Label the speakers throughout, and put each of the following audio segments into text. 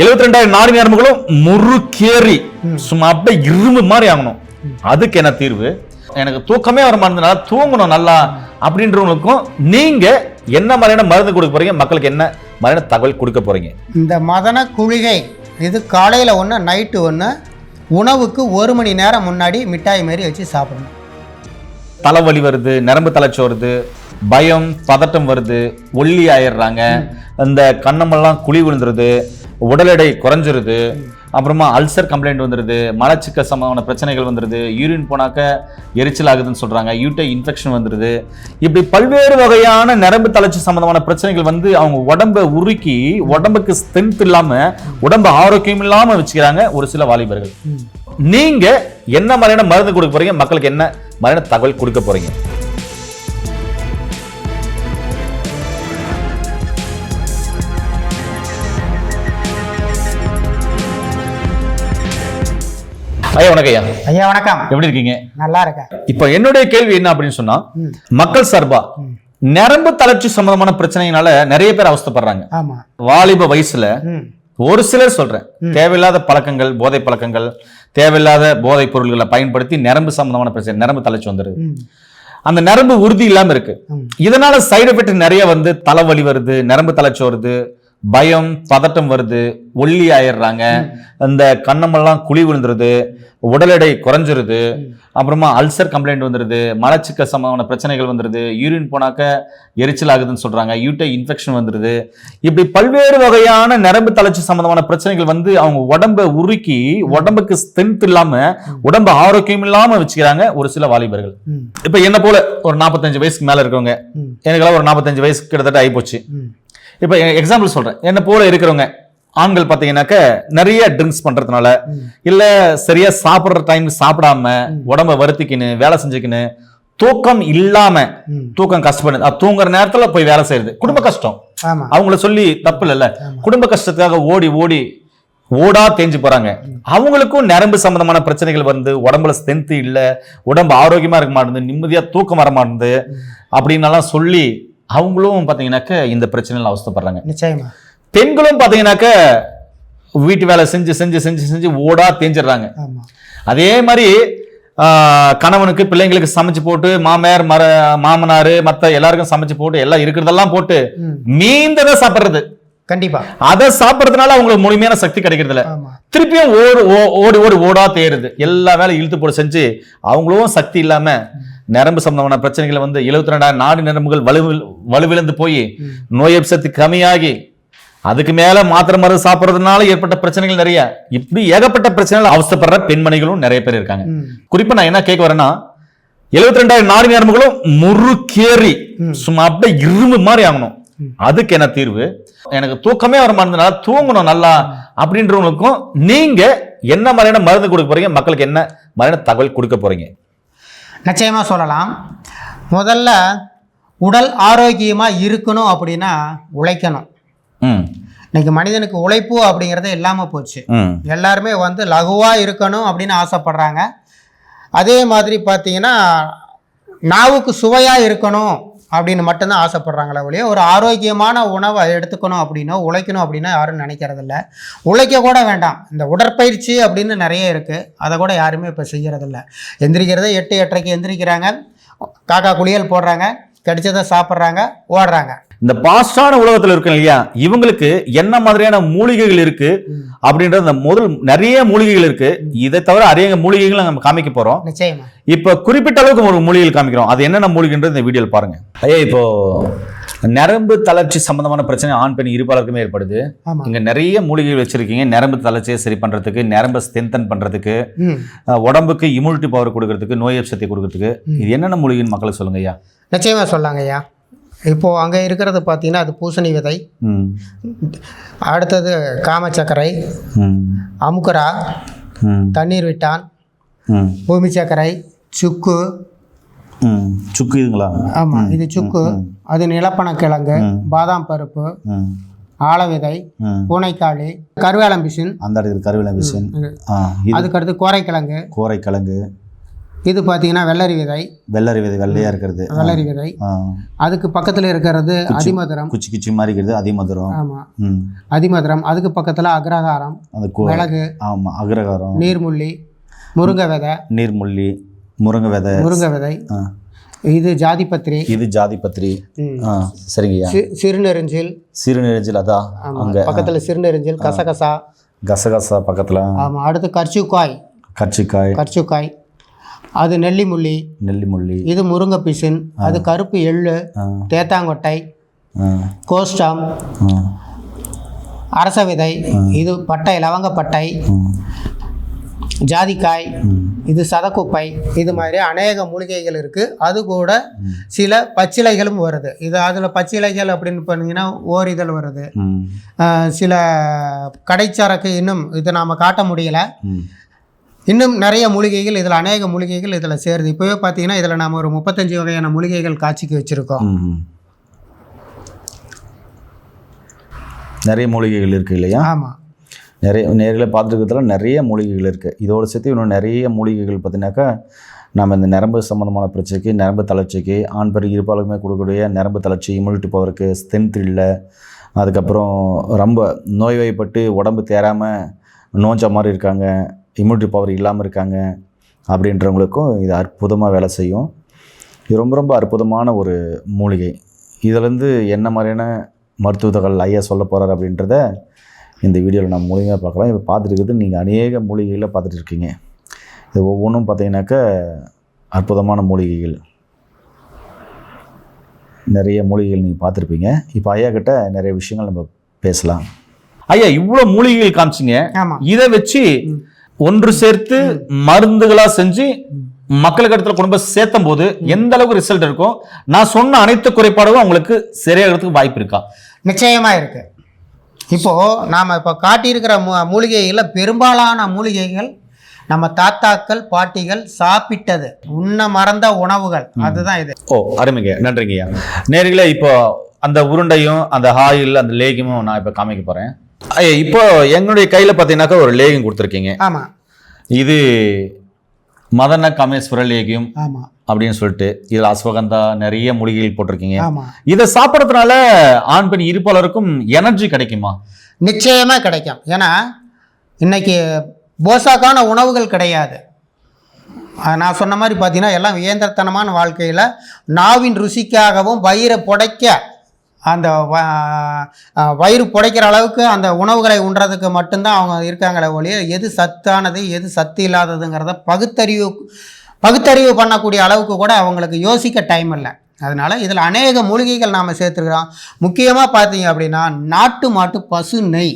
Speaker 1: எழுபத்தி ரெண்டாயிரம் நாடி நரம்புகளும் முறுக்கேறி சும்மா அப்படியே இரும்பு மாதிரி ஆகணும். அதுக்கு என்ன தீர்வு? எனக்கு தூக்கமே வர மாட்டேதுனால தூங்கணும் நல்லா. அப்படின்றவங்களுக்கும் நீங்க என்ன மாதிரியான மருந்து கொடுக்க போறீங்க? மக்களுக்கு என்ன மாதிரியான தகவல் கொடுக்க போறீங்க?
Speaker 2: இந்த மதன குளிகை இது காலையில் ஒன்று நைட்டு ஒன்று உணவுக்கு ஒரு மணி நேரம் முன்னாடி மிட்டாய் மாரி வச்சு சாப்பிடணும்.
Speaker 1: தலைவலி வருது நரம்பு தளர்ச்சி வருது பயம் பதட்டம் வருது ஒல்லி ஆயிடுறாங்க. இந்த கண்ணமெல்லாம் குழி விழுந்துருது. உடல் எடை குறைஞ்சிருது அப்புறமா அல்சர் கம்ப்ளைண்ட் வந்துருது மலச்சிக்க சம்பந்தமான பிரச்சனைகள் வந்துருது யூரின் போனாக்க எரிச்சல் ஆகுதுன்னு சொல்றாங்க யூட்டை இன்ஃபெக்ஷன் வந்துருது. இப்படி பல்வேறு வகையான நரம்பு தளர்ச்சி சம்பந்தமான பிரச்சனைகள் வந்து அவங்க உடம்பை உருக்கி உடம்புக்கு ஸ்ட்ரென்த் இல்லாம உடம்பு ஆரோக்கியம் இல்லாம வச்சுக்கிறாங்க ஒரு சில வாலிபர்கள். நீங்க என்ன மாதிரியான மருந்து கொடுக்க போறீங்க? மக்களுக்கு என்ன மாதிரியான தகவல் கொடுக்க போறீங்க? ஐயா வணக்கம் ஐயா.
Speaker 2: ஐயா வணக்கம்.
Speaker 1: எப்படி இருக்கீங்க?
Speaker 2: நல்லா இருக்கேன்.
Speaker 1: இப்போ என்னுடைய கேள்வி என்ன அப்படின்னு சொன்னா. மக்கள் சார்பா நரம்பு தளர்ச்சி சம்பந்தமான பிரச்சனையினால நிறைய பேர் அவஸ்தைப்படுறாங்க. வாலிப வயசுல ஒரு சிலர் சொல்றேன் தேவையில்லாத பழக்கங்கள் போதை பழக்கங்கள் தேவையில்லாத போதைப் பொருள்களை பயன்படுத்தி நரம்பு சம்பந்தமான பிரச்சனை நரம்பு தளர்ச்சி வந்துருது. அந்த நரம்பு உறுதி இல்லாம இருக்கு. இதனால சைடு எஃபெக்ட் நிறைய வந்து தலைவலி வருது நரம்பு தளர்ச்சி வருது பயம் பதட்டம் வருது ஒல்லி ஆயிடுறாங்க. இந்த கண்ணமெல்லாம் குழி விழுந்துருது உடல் எடை குறைஞ்சிருது அப்புறமா அல்சர் கம்ப்ளைண்ட் வந்துருது மலச்சிக்க சம்பந்தமான பிரச்சனைகள் வந்துருது யூரின் போனாக்க எரிச்சல் ஆகுதுன்னு சொல்றாங்க யூட்டை இன்ஃபெக்ஷன் வந்துருது. இப்படி பல்வேறு வகையான நரம்பு தளர்ச்சி சம்பந்தமான பிரச்சனைகள் வந்து அவங்க உடம்பை உருக்கி உடம்புக்கு ஸ்ட்ரென்த் இல்லாம உடம்பு ஆரோக்கியம் இல்லாம வச்சுக்கிறாங்க ஒரு சில வாலிபர்கள். இப்ப என்ன போல ஒரு நாற்பத்தஞ்சு வயசுக்கு மேல இருக்கவங்க எனக்கெல்லாம் ஒரு நாற்பத்தஞ்சு வயசு கிட்டத்தட்ட ஆயிப்போச்சு.
Speaker 2: ம்.
Speaker 1: இப்போ எக்ஸாம்பிள் சொல்றேன். என்ன போல இருக்கிறவங்க ஆண்கள் பார்த்தீங்கன்னாக்க நிறைய ட்ரிங்க்ஸ் பண்றதுனால இல்ல சரியா சாப்பிடுற டைம் சாப்பிடாம உடம்ப வருத்திக்கின்னு வேலை செஞ்சுக்கின்னு தூக்கம் இல்லாம
Speaker 2: ம்.
Speaker 1: தூக்கம் கஷ்டப்படுது அது தூங்குற நேரத்துல போய் வேலை செய்யறது. குடும்ப கஷ்டம். அவங்கள சொல்லி தப்பு இல்லைல்ல. குடும்ப கஷ்டத்துக்காக ஓடி ஓடி ஓடா தேஞ்சு போறாங்க. அவங்களுக்கும் நரம்பு சம்பந்தமான பிரச்சனைகள் வந்து உடம்புல ஸ்ட்ரென்த் இல்ல உடம்பு ஆரோக்கியமா இருக்க மாட்டேங்குது நிம்மதியா தூக்கம் வர மாட்டேங்குது அப்படின்னலாம் சொல்லி அவங்களும் பாத்தீங்கன்னாக்க இந்த பிரச்சனையில அவஸ்தைப்படுறாங்க.
Speaker 2: நிச்சயமா.
Speaker 1: பெண்களும் பாத்தீங்கன்னாக்க வீட்டு வேலை செஞ்சு செஞ்சு செஞ்சு செஞ்சு ஓடா தேஞ்சிடுறாங்க. அதே மாதிரி கணவனுக்கு பிள்ளைங்களுக்கு சமைச்சு போட்டு மாமியார் மர மாமனார் மத்த எல்லாருக்கும் சமைச்சு போட்டு எல்லாம் இருக்கிறதெல்லாம் போட்டு மீந்ததை சாப்பிடுறது.
Speaker 2: கண்டிப்பா.
Speaker 1: அதை சாப்பிடுறதுனால அவங்களுக்கு முழுமையான சக்தி கிடைக்கிறது இல்ல திருப்பியும் ஓடு ஓடி ஓடி ஓடா தேருது எல்லா வேலையும் இழுத்து போட்டு செஞ்சு அவங்களும் சக்தி இல்லாம நரம்பு சம்பந்தமான பிரச்சனைகளை வந்து எழுபத்தி ரெண்டாயிரம் நாடி நரம்புகள் வலுவில் வலுவிழந்து போய். நோய் சக்தி கம்மியாகி அதுக்கு மேல மாத்திரை மருந்து சாப்பிடுறதுனால ஏற்பட்ட பிரச்சனைகள் நிறைய. இப்படி ஏகப்பட்ட பிரச்சனைகள் அவஸ்தைப்படுற பெண்மணிகளும் நிறைய பேர் இருக்காங்க.
Speaker 2: ம்.
Speaker 1: குறிப்பா நான் என்ன கேட்க வரேன்னா எழுபத்தி ரெண்டாயிரம் நாடி நரம்புகளும் முறுக்கேறி. சும்மா அப்படியே இரும்பு மாதிரி ஆகணும். அதுக்கு என்ன தீர்வு? எனக்கு தூக்கமே வர மாட்டேதுனால தூங்கணும் நல்லா அப்படின்றவங்களுக்கும் நீங்க என்ன மாதிரியான மருந்து கொடுக்க போறீங்க? மக்களுக்கு என்ன மாதிரியான தகவல் கொடுக்க போறீங்க?
Speaker 2: நிச்சயமாக சொல்லலாம். முதல்ல உடல் ஆரோக்கியமாக இருக்கணும் அப்படின்னா உழைக்கணும். இன்னைக்கு மனிதனுக்கு உழைப்பு அப்படிங்கிறதே இல்லாமல் போச்சு. எல்லாருமே வந்து லகுவாக இருக்கணும் அப்படின்னு ஆசைப்படுறாங்க. அதே மாதிரி பார்த்தீங்கன்னா நாவுக்கு சுவையாக இருக்கணும். அப்படின்னு மட்டும்தான் ஆசைப்படுறாங்களே ஒழிய ஒரு ஆரோக்கியமான உணவை எடுத்துக்கணும் அப்படின்னா உழைக்கணும் அப்படின்னா யாரும் நினைக்கிறதில்ல. உழைக்க கூட வேண்டாம். இந்த உடற்பயிற்சி அப்படின்னு நிறைய இருக்குது அதை கூட யாருமே இப்போ செய்கிறதில்ல எந்திரிக்கிறத எட்டு எட்டரைக்கு எந்திரிக்கிறாங்க. காக்கா குளியல் போடுறாங்க. கிடைச்சதை சாப்பிட்றாங்க. ஓடுறாங்க.
Speaker 1: இந்த பாஸ்டான உலகத்துல இருக்கு இல்லையா? இவங்களுக்கு என்ன மாதிரியான மூலிகைகள் இருக்கு? அப்படின்றது இந்த முதல் நிறைய மூலிகைகள் இருக்கு. இதை தவிர அநேக மூலிகைகள் நம்ம காமிக்க போறோம்.
Speaker 2: நிச்சயமா.
Speaker 1: இப்ப குறிப்பிட்ட அளவுக்கு ஒரு மூலிகைகள் காமிக்கிறோம். அது என்னென்ன மூலிகைன்றது இந்த வீடியோல பாருங்க. ஐயா இப்போ நரம்பு தளர்ச்சி சம்பந்தமான பிரச்சனை ஆண் பெண் இருப்பாளருக்குமே ஏற்படுது. இங்க நிறைய மூலிகைகள் வச்சிருக்கீங்க. நரம்பு தளர்ச்சியை சரி பண்றதுக்கு நரம்பை ஸ்ட்ரென்தன் பண்றதுக்கு உடம்புக்கு இம்யூனிட்டி பவர் கொடுக்கறதுக்கு நோய் சக்தி கொடுக்கறதுக்கு. இது என்னென்ன மூலிகைன்னு மக்களுக்கு சொல்லுங்க ஐயா.
Speaker 2: நிச்சயமாக சொல்லாங்க ஐயா. இப்போது அங்கே இருக்கிறது பார்த்தீங்கன்னா அது பூசணி விதை. அடுத்தது காமச்சக்கரை அமுக்கரா தண்ணீர் விட்டான் பூமி சர்க்கரை சுக்கு.
Speaker 1: சுக்கு இதுங்களா?
Speaker 2: ஆமாம் இது சுக்கு. அது நிலப்பனக்கிழங்கு பாதாம் பருப்பு
Speaker 1: ம்.
Speaker 2: ஆல விதை
Speaker 1: ம்.
Speaker 2: பூனைக்காளி கருவேலம் பிசின்
Speaker 1: அந்த இடத்துல கருவேல விஷன்
Speaker 2: இது.
Speaker 1: ஆ இது
Speaker 2: அதுக்கடுத்து கோரைக்கிழங்கு.
Speaker 1: கோரைக்கிழங்கு.
Speaker 2: இது பார்த்தீங்கன்னா வெள்ளரி விதை.
Speaker 1: வெள்ளரி விதை வெள்ளையா இருக்கிறது.
Speaker 2: வெள்ளரி விதை. அதுக்கு பக்கத்தில் இருக்கிறது அதிமதுரம்.
Speaker 1: குச்சி குச்சி மாதிரி இருக்கிறது அதிமதுரம்.
Speaker 2: ஆமாம் அதிமதுரம். அதுக்கு பக்கத்தில்
Speaker 1: கு-
Speaker 2: மிளகு
Speaker 1: ஆமா அக்ரகாரம்.
Speaker 2: நீர்முள்ளி முருங்கை விதை.
Speaker 1: நீர்முள்ளி முருங்கை விதை.
Speaker 2: முருங்கை விதை. இது ஜாதிபத்திரி
Speaker 1: இது ஜாதி பத்திரி சரிங்கய்யா.
Speaker 2: சி- சிறுநெருஞ்சில்.
Speaker 1: சிறுநெரிஞ்சில் அதான்
Speaker 2: ஆமாம்
Speaker 1: அங்க.
Speaker 2: பக்கத்தில் சிறுநெருஞ்சில் கசகசா.
Speaker 1: கசகசா பக்கத்துல.
Speaker 2: ஆமாம் அடுத்து கர்ச்சிக்காய்.
Speaker 1: கர்ச்சிக்காய்.
Speaker 2: கர்ச்சிக்காய். அது நெல்லிமுள்ளி
Speaker 1: நெல்லிமுள்ளி
Speaker 2: இது முருங்கை பிசின். அது கருப்பு எள்ளு. தேத்தாங்கொட்டை. கோஸ்டாம். அரச விதை இது பட்டை லவங்கப்பட்டை. ஜாதிக்காய். இது சதக்குப்பை. இது மாதிரி அநேக மூலிகைகள் இருக்குது அது கூட சில பச்சிலைகளும் வருது. இது அதில் பச்சிலைகள் அப்படின்னு பார்த்தீங்கன்னா ஓரிதழ் வருது. சில கடைச்சரக்கு இன்னும் இது நாம் காட்ட முடியல. இன்னும் நிறைய மூலிகைகள் இதில் அநேக மூலிகைகள் இதில் சேருது. இப்போவே பார்த்தீங்கன்னா இதில் நாம் ஒரு முப்பத்தஞ்சு வகையான மூலிகைகள் காட்சிக்கு வச்சுருக்கோம்.
Speaker 1: நிறைய மூலிகைகள் இருக்கு இல்லையா?
Speaker 2: ஆமாம்
Speaker 1: நிறைய நேரில் பார்த்துருக்கிறதுல நிறைய மூலிகைகள் இருக்குது இதோட சேர்த்து இன்னும் நிறைய மூலிகைகள் பார்த்தீங்கன்னாக்கா நம்ம இந்த நரம்பு சம்மந்தமான பிரச்சனைக்கு நரம்பு தளர்ச்சிக்கு ஆண் பெரு இருப்பாலுமே கொடுக்கக்கூடிய நரம்பு தளர்ச்சி இம்யூனிட்டி பவருக்கு ஸ்ட்ரென்த் இல்லை அதுக்கப்புறம் ரொம்ப நோய்வாய்ப்பட்டு உடம்பு தேராமல் நோஞ்ச மாதிரி இருக்காங்க. இம்யூனிட்டி பவர் இல்லாமல் இருக்காங்க அப்படின்றவங்களுக்கும் இது அற்புதமாக வேலை செய்யும். இது ரொம்ப ரொம்ப அற்புதமான ஒரு மூலிகை. இதுலேருந்து என்ன மாதிரியான மருத்துவ தகவல் ஐயா சொல்ல போகிறார் அப்படின்றத இந்த வீடியோவில் நம்ம மூலிகையாக பார்க்கலாம். இப்போ பார்த்துட்டு இருக்கிறது நீங்கள் அநேக மூலிகைகளை பார்த்துட்டு இருக்கீங்க. இது ஒவ்வொன்றும் பார்த்தீங்கன்னாக்கா அற்புதமான மூலிகைகள். நிறைய மூலிகைகள் நீங்கள் பார்த்துருப்பீங்க. இப்போ ஐயா கிட்ட நிறைய விஷயங்கள் நம்ம பேசலாம். ஐயா இவ்வளோ மூலிகைகள் காமிச்சிங்க.
Speaker 2: ஆமாம்
Speaker 1: இதை வச்சு ஒன்று சேர்த்து மருந்துகளா செஞ்சு மக்களுக்கு இடத்துல கொண்டு போய் சேர்த்தும் போது எந்த அளவுக்கு ரிசல்ட் இருக்கும் நான் சொன்ன அனைத்து குறைபாடும் அவங்களுக்கு சரியாகிறதுக்கு வாய்ப்பு இருக்கா?
Speaker 2: நிச்சயமாக இருக்குது இப்போது நாம் இப்போ காட்டியிருக்கிற மூ மூலிகைகளில் பெரும்பாலான மூலிகைகள் நம்ம தாத்தாக்கள் பாட்டிகள் சாப்பிட்டது. உண்ண மறந்த உணவுகள். அதுதான் இது.
Speaker 1: ஓ அருமைங்க. நன்றிங்கய்யா. நேர்களே இப்போ அந்த உருண்டையும் அந்த ஆயில் அந்த லேகியமும் நான் இப்போ காமிக்க போறேன். ஐயா இப்போ என்னுடைய கையில் பார்த்தீங்கன்னாக்கா ஒரு லேகியம் கொடுத்துருக்கீங்க.
Speaker 2: ஆமாம்
Speaker 1: இது மதன காமேஸ்வர லேகியம்
Speaker 2: ஆமாம்
Speaker 1: அப்படின்னு சொல்லிட்டு இதில் அஸ்வகந்தா நிறைய மூலிகைகள் போட்டிருக்கீங்க.
Speaker 2: ஆமாம்
Speaker 1: இதை சாப்பிட்றதுனால ஆண் பெண் இருப்பாளருக்கும் எனர்ஜி கிடைக்குமா?
Speaker 2: நிச்சயமாக கிடைக்கும். ஏன்னா இன்னைக்கு போசாக்கான உணவுகள் கிடையாது. நான் சொன்ன மாதிரி பார்த்தீங்கன்னா எல்லாம் இயந்திரத்தனமான வாழ்க்கையில் நாவின் ருசிக்காகவும் வயிறை புடைக்க அந்த வயிறு புடைக்கிற அளவுக்கு அந்த உணவுகளை உண்றதுக்கு மட்டும்தான் அவங்க இருக்காங்களே ஒழிய எது சத்தானது எது சத்து இல்லாததுங்கிறத பகுத்தறிவு பகுத்தறிவு பண்ணக்கூடிய அளவுக்கு கூட அவங்களுக்கு யோசிக்க டைம் இல்லை. அதனால இதில் அநேக மூலிகைகள் நாம் சேர்த்துருக்கிறோம். முக்கியமாக பார்த்தீங்க அப்படின்னா நாட்டு மாட்டு பசு நெய்.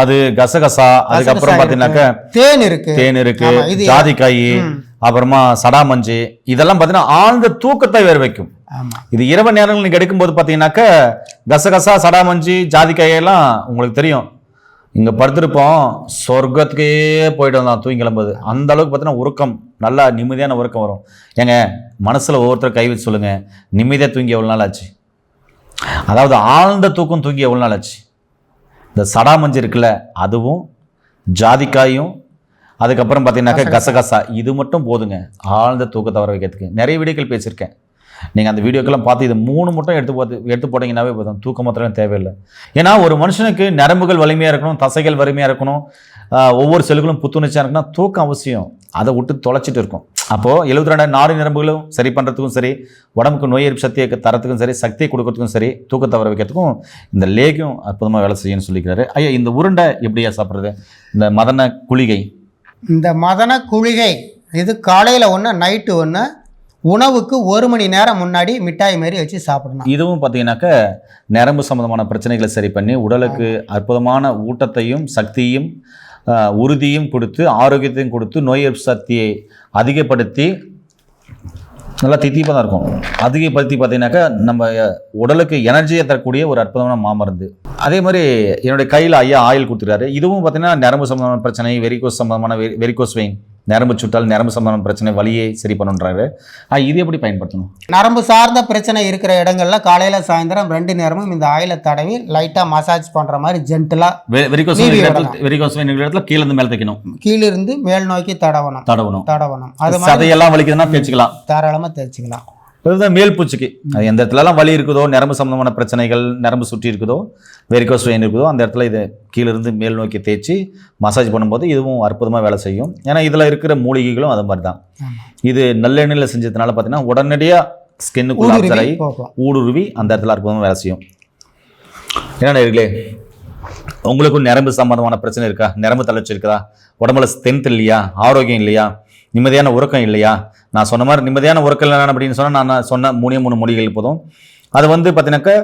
Speaker 1: அது கசகசா அதுக்கப்புறம் பார்த்தீங்கன்னாக்கா
Speaker 2: தேன் இருக்கு.
Speaker 1: தேன் இருக்கு ஜாதிக்காய். அப்புறமா சடாமஞ்சி இதெல்லாம் பார்த்தீங்கன்னா ஆழ்ந்த தூக்கத்தை வேற வைக்கும் இது இரவு நேரங்கள் நீங்க எடுக்கும்போது பார்த்தீங்கன்னாக்கா கசகசா சடாமஞ்சி ஜாதிக்காய் எல்லாம் உங்களுக்கு தெரியும். இங்க படுத்திருப்போம் சொர்க்கத்துக்கே போயிட்டு வந்தான் தூங்கி கிளம்புது அந்த அளவுக்கு பார்த்தீங்கன்னா உறக்கம் நல்லா நிம்மதியான உறக்கம் வரும். ஏங்க மனசுல ஒவ்வொருத்தர் கை வச்சு சொல்லுங்க நிம்மதியா தூங்கி எவ்வளவு நாள் ஆச்சு? அதாவது ஆழ்ந்த தூக்கம் தூங்கி எவ்வளவு நாள் ஆச்சு? இந்த சடாமஞ்சி இருக்குல்ல அதுவும் ஜாதிக்காயும் அதுக்கப்புறம் பார்த்தீங்கன்னாக்கா கசகசா இது மட்டும் போதுங்க ஆழ்ந்த தூக்கத்தை வர வைக்கிறதுக்கு. நிறைய வீடியோக்கள் பேசியிருக்கேன். நீங்கள் அந்த வீடியோக்கெல்லாம் பார்த்து இது மூணு மட்டும் எடுத்து பார்த்து எடுத்து போட்டிங்கன்னாவே போதும். தூக்கம் மாத்திரம் தேவையில்லை. ஏன்னா ஒரு மனுஷனுக்கு நரம்புகள் வலிமையாக இருக்கணும் தசைகள் வலிமையாக இருக்கணும் ஒவ்வொரு செல்களும் புத்துணர்ச்சியாக இருக்கணும் தூக்கம் அவசியம். அதை விட்டு தொலைச்சிட்டு இருக்கும். அப்போது எழுபத்தி ரெண்டு நாடு நரம்புகளும் சரி பண்ணுறதுக்கும் சரி உடம்புக்கு நோய் எதிர்ப்பு சக்தியை தரத்துக்கும் சரி சக்தியை கொடுக்கறதுக்கும் சரி தூக்கத்தை வர வைக்கிறதுக்கும் இந்த லேகியம் அற்புதமாக வேலை செய்யணும்னு சொல்லிக்கிறாரு. ஐயா இந்த உருண்டை எப்படியா சாப்பிட்றது? இந்த மதன குளிகை.
Speaker 2: இந்த மதன குளிகை இது காலையில் ஒன்று நைட்டு ஒன்று உணவுக்கு ஒரு மணி நேரம் முன்னாடி மிட்டாய் மாதிரி வச்சு சாப்பிடணும்.
Speaker 1: இதுவும் பார்த்தீங்கன்னாக்க நரம்பு சம்பந்தமான பிரச்சனைகளை சரி பண்ணி உடலுக்கு அற்புதமான ஊட்டத்தையும் சக்தியும் உறுதியும் கொடுத்து ஆரோக்கியத்தையும் கொடுத்து நோய் எதிர்ப்பு சக்தியை அதிகப்படுத்தி நல்லா தித்திப்பாக தான் இருக்கும். அதிகப்படுத்தி பார்த்தீங்கன்னாக்கா நம்ம உடலுக்கு எனர்ஜியை தரக்கூடிய ஒரு அற்புதமான மாமருந்து. அதே மாதிரி என்னுடைய கையில் ஐயா ஆயில் கொடுத்துருக்காரு. இதுவும் பார்த்தீங்கன்னா நரம்பு சம்பந்தமான பிரச்சனை வெரிகோஸ் சம்பந்தமான வெரிகோஸ் வெயின் நரம்பு சுட்டால் நரம்பு சம்பந்தமான பிரச்சனை வலியை சரி பண்ணுன்றாரு. இது எப்படி பயன்படுத்தணும்?
Speaker 2: நரம்பு சார்ந்த பிரச்சனை இருக்கிற இடங்கள்ல காலையில சாயந்தரம் ரெண்டு நேரமும் இந்த ஆயிலை தடவி லைட்டா மசாஜ் பண்ற மாதிரி ஜென்டலா
Speaker 1: வெரிகோஸ் வெரிகோஸ் இடத்துல கீழே இருந்து மேலே தைக்கணும்.
Speaker 2: கீழிருந்து மேல் நோக்கி தடவணும்.
Speaker 1: தடவணும்.
Speaker 2: தடவணும். அது மாதிரி
Speaker 1: சதையெல்லாம் வலிக்குதுன்னா தேய்ச்சிக்கலாம்.
Speaker 2: தாராளமா தேய்ச்சிக்கலாம்.
Speaker 1: அதுதான் மேல் பூச்சிக்கு. அது எந்த இடத்துலலாம் வலி இருக்குதோ நரம்பு சம்பந்தமான பிரச்சனைகள் நரம்பு சுற்றி இருக்குதோ வெரிகோஸ் வெயின் இருக்குதோ அந்த இடத்துல இதை கீழிருந்து மேல் நோக்கி தேய்ச்சி மசாஜ் பண்ணும்போது இதுவும் அற்புதமாக வேலை செய்யும். ஏன்னா இதில் இருக்கிற மூலிகைகளும் அது மாதிரி தான். இது நல்லெண்ணெயில் செஞ்சதுனால பார்த்தீங்கன்னா உடனடியாக ஸ்கின்னுக்குள்ள
Speaker 2: ஊடுருவி
Speaker 1: அப்சர் ஊடுருவி அந்த இடத்துல அற்புதமாக வேலை செய்யும். என்ன நேர்களே உங்களுக்கும் நரம்பு சம்பந்தமான பிரச்சனை இருக்கா? நரம்பு தளர்ச்சி இருக்குதா? உடம்புல ஸ்ட்ரென்த் இல்லையா? ஆரோக்கியம் இல்லையா? நிம்மதியான உறக்கம் இல்லையா? நான் சொன்ன மாதிரி நிம்மதியான உறக்கம் இல்லை அப்படின்னு சொன்னால் நான் சொன்ன மூணே மூணு மொழிகள் போதும். அது வந்து பார்த்தீங்கன்னாக்கா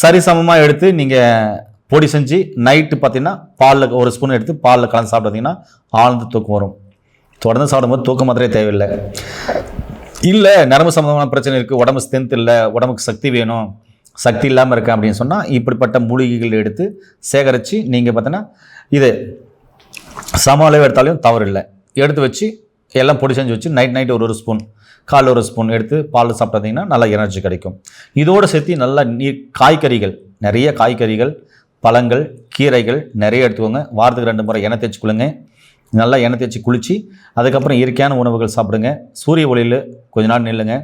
Speaker 1: சரிசமமாக எடுத்து நீங்கள் பொடி செஞ்சு நைட்டு பார்த்தீங்கன்னா பாலில் ஒரு ஸ்பூன் எடுத்து பாலில் கலந்து சாப்பிட்டீங்கன்னா ஆழ்ந்து தூக்கம் வரும். தொடர்ந்து சாப்பிடும்போது தூக்க மாத்திரே தேவையில்லை. இல்லை நரம்பு சம்மந்தமான பிரச்சனை இருக்குது உடம்பு ஸ்ட்ரென்த் இல்லை உடம்புக்கு சக்தி வேணும் சக்தி இல்லாமல் இருக்கேன் அப்படின்னு சொன்னால் இப்படிப்பட்ட மூலிகைகள் எடுத்து சேகரித்து நீங்கள் பார்த்தீங்கன்னா இது சம அளவு எடுத்தாலும் தவறு இல்லை. எடுத்து வச்சு எல்லாம் பொடி செஞ்சு வச்சு நைட் நைட் ஒரு ஒரு ஸ்பூன் கால் ஒரு ஸ்பூன் எடுத்து பால் சாப்பிட்டீங்கன்னா நல்லா எனர்ஜி கிடைக்கும். இதோடு சேர்த்து நல்லா நீர் காய்கறிகள் நிறைய காய்கறிகள் பழங்கள் கீரைகள் நிறைய எடுத்துக்கோங்க. வாரத்துக்கு ரெண்டு முறை எண்ணெய் தேய்ச்சி கொள்ளுங்க நல்லா எண்ணெய் தேய்ச்சி குளித்து அதுக்கப்புறம் இயற்கையான உணவுகள் சாப்பிடுங்க. சூரிய ஒளியில் கொஞ்ச நாள் நில்லுங்க.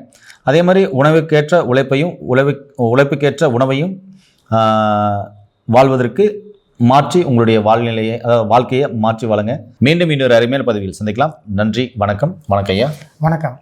Speaker 1: அதே மாதிரி உணவுக்கேற்ற உழைப்பையும் உழவு உழைப்புக்கேற்ற உணவையும் வாழ்வதற்கு மாற்றி உங்களுடைய வாழ்நிலையை அதாவது வாழ்க்கையை மாற்றி வழங்க. மீண்டும் இன்னொரு அருமையான பதவியில் சந்திக்கலாம். நன்றி வணக்கம். வணக்கம் ஐயா.
Speaker 2: வணக்கம்.